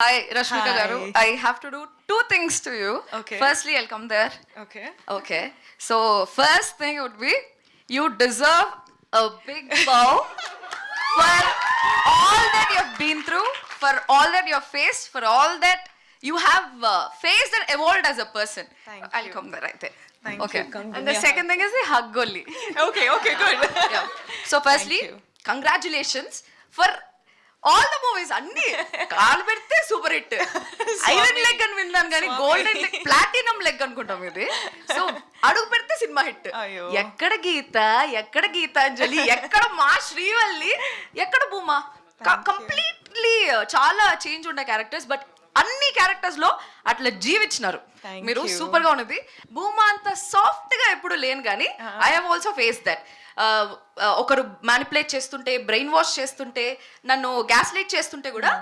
Hi, Rashmika Garu. I have to do two things to you. Okay. Firstly, I'll come there. Okay. Okay. So, first thing would be you deserve a big bow for all that you've been through, for all that you've faced, for all that you have uh, faced and evolved as a person. Thank I'll you. come there right there. Thank okay. You. And the second thing is the hug goli. okay, okay, good. yeah. So, firstly, congratulations for all the movies. అన్ని కాలు పెడితే super hit iron leg అని విన్నాను కానీ. Golden leg platinum leg అనుకుంటాం ఇది so అడుగు పెడితే సినిమా హిట్. ఎక్కడ గీత ఎక్కడ గీతాంజలి ఎక్కడ మా శ్రీవల్లి ఎక్కడ భూమా కంప్లీట్లీ చాలా చేంజ్ ఉండే క్యారెక్టర్స్ బట్ అన్ని క్యారెక్టర్స్లో అట్లా జీవించినారు. మీరు. సూపర్గా ఉన్నది. భూమా అంత సాఫ్ట్గా ఎప్పుడు లేను కానీ I have also face that ఒకరు మ్యానిపులేట్ చేస్తుంటే బ్రెయిన్ వాష్ చేస్తుంటే నన్ను గ్యాస్ లైట్ చేస్తుంటే కూడా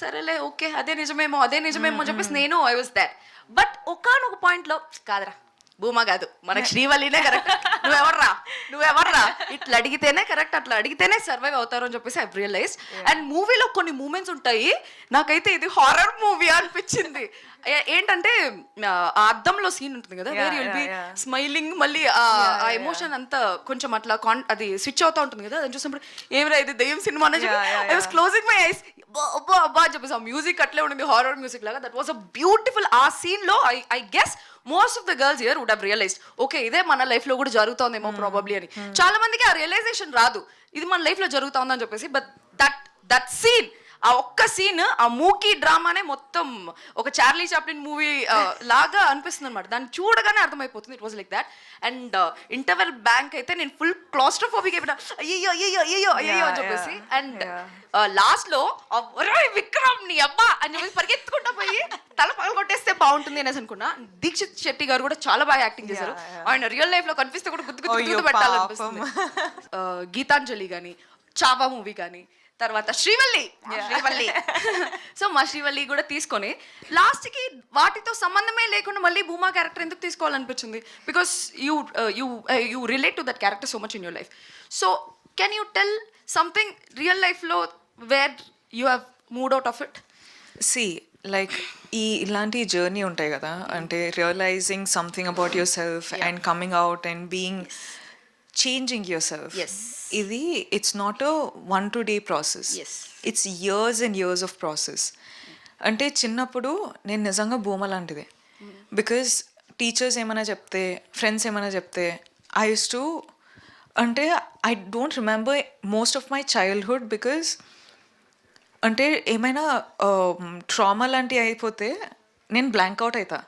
సరేలే ఓకే అదే నిజమేమో అదే నిజమేమో చెప్పేసి నేను ఐ వాస్ దాట్ బట్ ఒకనొక పాయింట్లో కాదురా భూమా కాదు. మనకి శ్రీవల్లినే కరెక్ట్ నువ్వెవర్రా? నువ్వెవర్రా? ఇట్లా అడిగితేనే కరెక్ట్ అట్లా అడిగితేనే సర్వైవ్ అవుతారు అని చెప్పేసి ఐ రియలైజ్ అండ్ మూవీలో కొన్ని మూమెంట్స్ ఉంటాయి. నాకైతే ఇది హారర్ మూవీ అనిపించింది. ఏంటంటే ఆ అద్దంలో సీన్ ఉంటుంది కదా వేర్ యుల్ బి. స్మైలింగ్ మళ్ళీ ఆ. ఎమోషన్ అంతా కొంచెం అట్లా కాన్ అది స్విచ్ అవుతా ఉంటుంది కదా అది చూసినప్పుడు ఏమిరా ఇది దెయ్యం సినిమా అని చెప్పి? I was closing my eyes అబ్బా అబ్బా అని చెప్పేసి ఆ మ్యూజిక్ అట్లే ఉండింది హారర్ మ్యూజిక్ లాగా. దట్ వాస్ అ బ్యూటిఫుల్ ఆ సీన్లో I I guess most of the girls here would have realised okay ఇదే మన లైఫ్లో కూడా జరుగుతోందేమో ప్రాబబ్లీ అని. చాలా మందికి ఆ రియలైజేషన్ రాదు. ఇది మన లైఫ్లో జరుగుతోందని చెప్పేసి బట్ దట్ దట్ సీన్ ఆ ఒక్క సీన్ ఆ మూకీ డ్రామానే మొత్తం ఒక చార్లీ చాప్లిన్ మూవీ లాగా అనిపిస్తుంది అనమాట దాన్ని చూడగానే అర్థమైపోతుంది. It was like that and interval bang అయితే నేను ఫుల్ క్లాస్ట్రోఫోబిక్ అయిపోయినా అయ్యో అయ్యో అయ్యో అయ్యో అని చెప్పేసి. అండ్. లాస్ట్లో ఆ ఒరేయ్ విక్రమ్ నీ అబ్బా అని చెప్పేసి పరిగెత్తుకుంటా పోయి తల పగల బాగుంటుంది అనేసి అనుకున్నా. దీక్షిత్ శెట్టి గారు కూడా చాలా బాగా యాక్టింగ్ చేశారు. ఆయన రియల్ లైఫ్లో కనిపిస్తే కూడా గుర్తు గుర్తు పెట్టాలనిపిస్తుంది. గీతాంజలి కానీ చావా మూవీ కానీ తర్వాత శ్రీవల్లి. శ్రీవల్లి. సో మా శ్రీవల్లి కూడా తీసుకొని లాస్ట్కి వాటితో సంబంధమే లేకుండా మళ్ళీ భూమా క్యారెక్టర్ ఎందుకు తీసుకోవాలనిపించింది? Because you you you relate to that character so much in your life so can you tell something real లైఫ్లో where you have moved out of it see like ఈ ఇలాంటి జర్నీ ఉంటాయి కదా. అంటే realising something about yourself and coming out and being changing yourself Yes. ఇది it's not a one two day process. It's years and years of process అంటే చిన్నప్పుడు నేను నిజంగా భూమ లాంటిదే. బికాజ్ టీచర్స్ ఏమైనా చెప్తే ఫ్రెండ్స్ ఏమైనా చెప్తే ఐ యూస్ టు అంటే I don't remember most of my childhood because అంటే ఏమైనా ట్రామా లాంటివి అయిపోతే నేను బ్లాంక్ అవుట్ అవుతా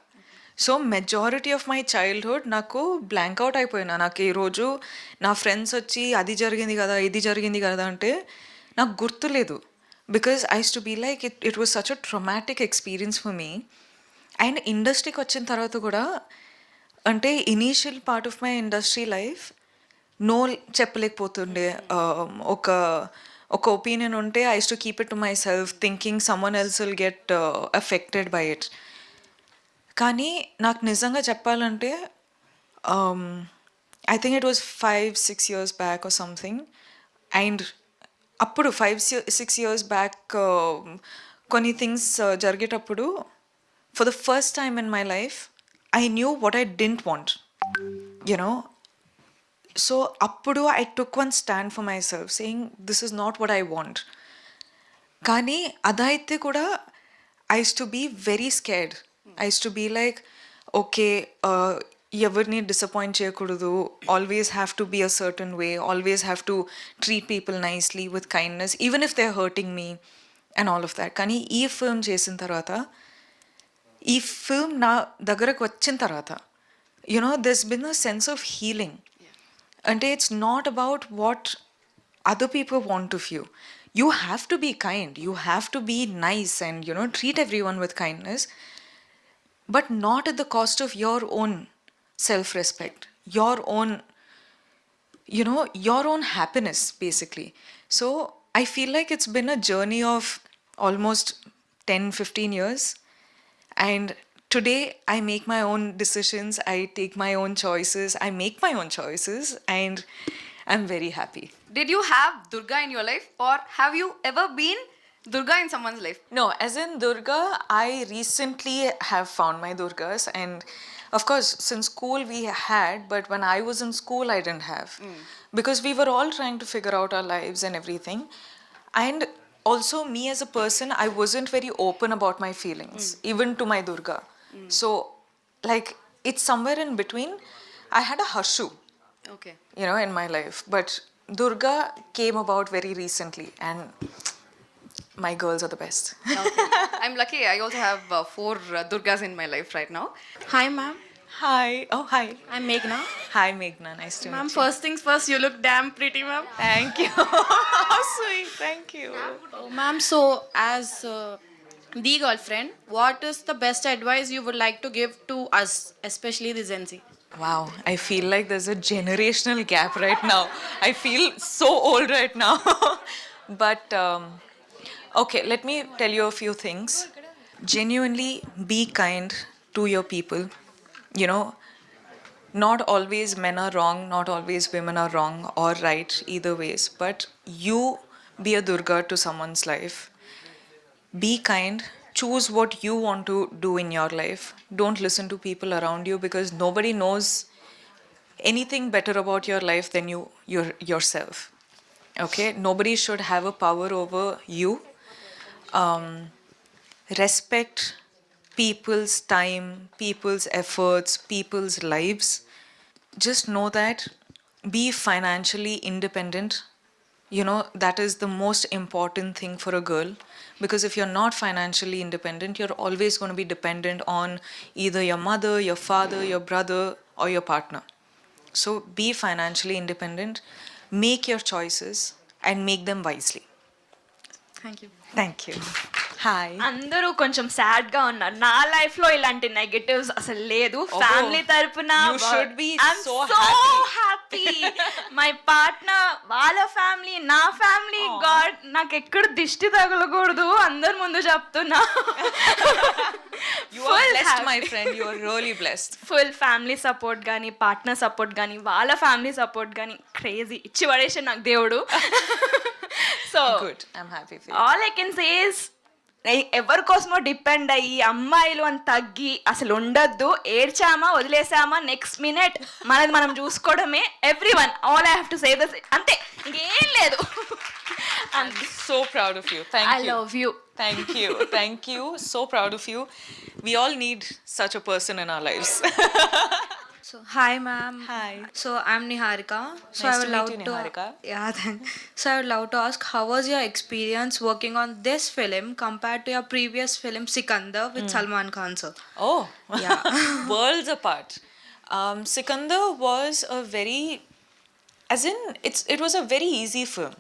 so majority of my childhood నాకు బ్లాంక్ అవుట్ అయిపోయినా. నాకు ఈరోజు నా ఫ్రెండ్స్ వచ్చి అది జరిగింది కదా ఇది జరిగింది కదా అంటే నాకు గుర్తులేదు because I use to be like it it was such a traumatic experience for me and ఇండస్ట్రీకి వచ్చిన తర్వాత కూడా అంటే initial part of my industry life no చెప్పలేకపోతుండే. ఒక ఒక ఒపీనియన్ ఉంటే I to keep it to myself thinking someone else will get affected by it కానీ నాకు నిజంగా చెప్పాలంటే I think it was five six years back or something and అప్పుడు five six years back కొన్ని things జరిగేటప్పుడు for the first time in my life I knew what I didn't want you know so అప్పుడు I took one stand for myself saying this is not what I want కానీ అదైతే కూడా I use to be very scared I use to be like okay ఎవరిని disappoint చేయకూడదు. Always have to be a certain way always have to treat people nicely with kindness even if they hurting me and all of that కానీ ఈ film చేసిన తర్వాత ఈ film నా దగ్గరకు వచ్చిన తర్వాత you know this been a sense of healing అంటే it's not about what other people want of you you have to be kind you have to be nice and you know treat everyone with kindness but not at the cost of your own self respect, your own, you know, your own happiness, basically. So I feel like it's been a journey of almost 10, 15 years. And today I make my own decisions, I take my own choices, I make my own choices, and I'm very happy. Did you have Durga in your life, or have you ever been Durga in someone's life? No, as in Durga, I recently have found my Durgas, and of course, since school we had, but when I was in school, I didn't have. Mm. Because we were all trying to figure out our lives and everything. And also, me as a person, I wasn't very open about my feelings, mm. even to my Durga. Hmm. So, like, it's somewhere in between. I had a Harshu, Okay. you know, in my life, but Durga came about very recently, and my girls are the best. Okay. I'm lucky. I also have uh, four uh, Durgas in my life right now. Hi, ma'am. hi. Oh, hi. I'm Meghna. Hi, Meghna. Nice to meet you. first things first, you look damn pretty, ma'am. Thank you. How sweet. Thank you. Oh, ma'am, so as uh, the girlfriend, what is the best advice you would like to give to us, especially the Gen Z? Wow. I feel like there's a generational gap right now. I feel so old right now. but, um, okay, let me tell you a few things. Genuinely be kind to your people. You know, not always men are wrong, not always women are wrong or right, either ways. But you be a Durga to someone's life. Be kind. Choose what you want to do in your life. Don't listen to people around you because nobody knows anything better about your life than you your, yourself. Okay? Nobody should have a power over you. Um, respect people's time, people's efforts, people's lives. Just know that be financially independent You know, that is the most important thing for a girl. Because if you're not financially independent, you're always going to be dependent on either your mother, your father, your brother, or your partner. So be financially independent, make your choices, and make them wisely. Thank you. Thank you. Hi. అందరూ కొంచెం sad గా ఉన్నారు నా life లో ఇలాంటి negatives అసలు లేదు family తరపున you should be so Happy my partner వాళ్ళ ఫ్యామిలీ నా ఫ్యామిలీ గాడ్ నాకు ఎక్కడ దిష్టి తగలకూడదు అందరి ముందు చెప్తున్నా. Really blessed. Full family support కానీ పార్ట్నర్ సపోర్ట్ కానీ వాళ్ళ ఫ్యామిలీ సపోర్ట్ కానీ క్రేజీ ఇచ్చి పడేసాడు నాకు దేవుడు. So happy for you. All I can says ఎవరి కోసమో డిపెండ్ అయ్యి అమ్మాయిలు అని తగ్గి అసలు ఉండొద్దు ఏడ్చామా వదిలేసామా నెక్స్ట్ మినిట్ మనది మనం చూసుకోవడమే everyone all I have to say this అంతే ఇంకేం లేదు so proud of you. Thank I. Love you Thank you. Thank you. So proud of you. We all need such a person in our lives. So hi ma'am. Hi. So I'm Niharika. So Nice I to would meet love you, to Niharika. yeah. Thank, so I would love to ask, how was your experience working on this film compared to your previous film Sikandar with Salman Khan sir? Oh, Yeah. worlds apart. Um, Sikandar was a very, as in, it's it was a very easy film.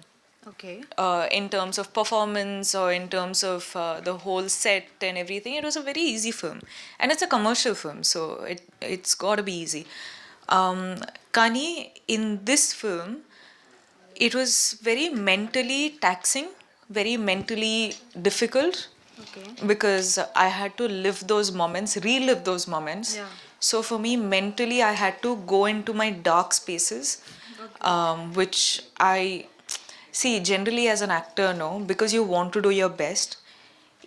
Okay. uh, in terms of performance or in terms of uh, the whole set and everything. It was a very easy film, and it's a commercial film, so it it's got to be easy. Um, Kani in this film, it was very mentally taxing, very mentally difficult. Okay. Because I had to live those moments, relive those moments. Yeah. So for me, mentally, I had to go into my dark spaces, um, which I see generally as an actor, no, because you want to do your best.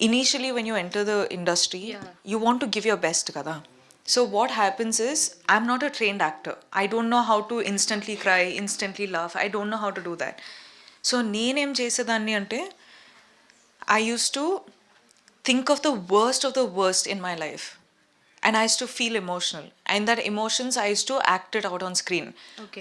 Initially, when you enter the industry, Yeah. you want to give your best, kada. So what happens is, I'm not a trained actor. I don't know how to instantly cry, instantly laugh. I don't know how to do that. So నేనేం చేసేదాన్ని అంటే I used to think of the worst of the worst in my life. And I used to feel emotional. And that emotions, I used to act it out on screen. Okay.